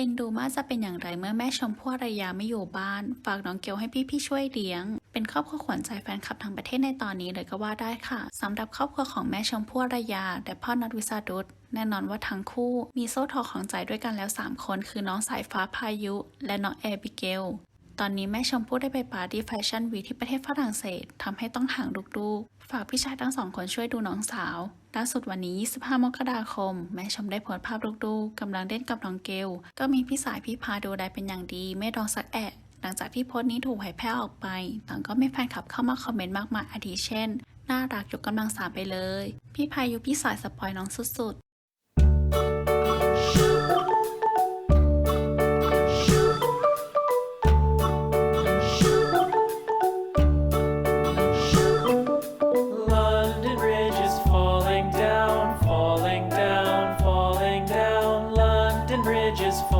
เอนดูมากจะเป็นอย่างไรเมื่อแม่ชมพู่อรยาไม่อยู่บ้าน ฝากน้องเกลให้พี่ๆช่วยเลี้ยง เป็นครอบครัวขวัญใจแฟนคลับทั้งประเทศในตอนนี้เลยก็ว่าได้ค่ะสำหรับครอบครัวของแม่ชมพู่อรยา และพ่อนัทวิสาดุษแน่นอนว่าทั้งคู่มีโซ่ทองของใจด้วยกันแล้ว 3 คน คือน้องสายฟ้าพายุ และน้องแอร์บิเกล ตอนนี้แม่ชมพู่ได้ไปปาร์ตี้แฟชั่นวีที่ประเทศฝรั่งเศสทำให้ต้องห่างลูกๆ ฝากพี่ชายทั้งสองคนช่วยดูน้องสาว ล่าสุดวันนี้ 25 มกราคม แม่ชมได้โพสภาพลูกๆกำลังเล่นกับน้องเกล ก็มีพี่สายพี่พาดูแลเป็นอย่างดี ไม่รองสักแอะหลังจากที่โพสต์นี้ถูกเผยแพร่ออกไปต่างก็มีแฟนคลับเข้ามาคอมเมนต์มากมายอาทิเช่น น่ารักยกกำลังสามไปเลย พี่พายุพี่สายสปอยน้องสุดๆ for full.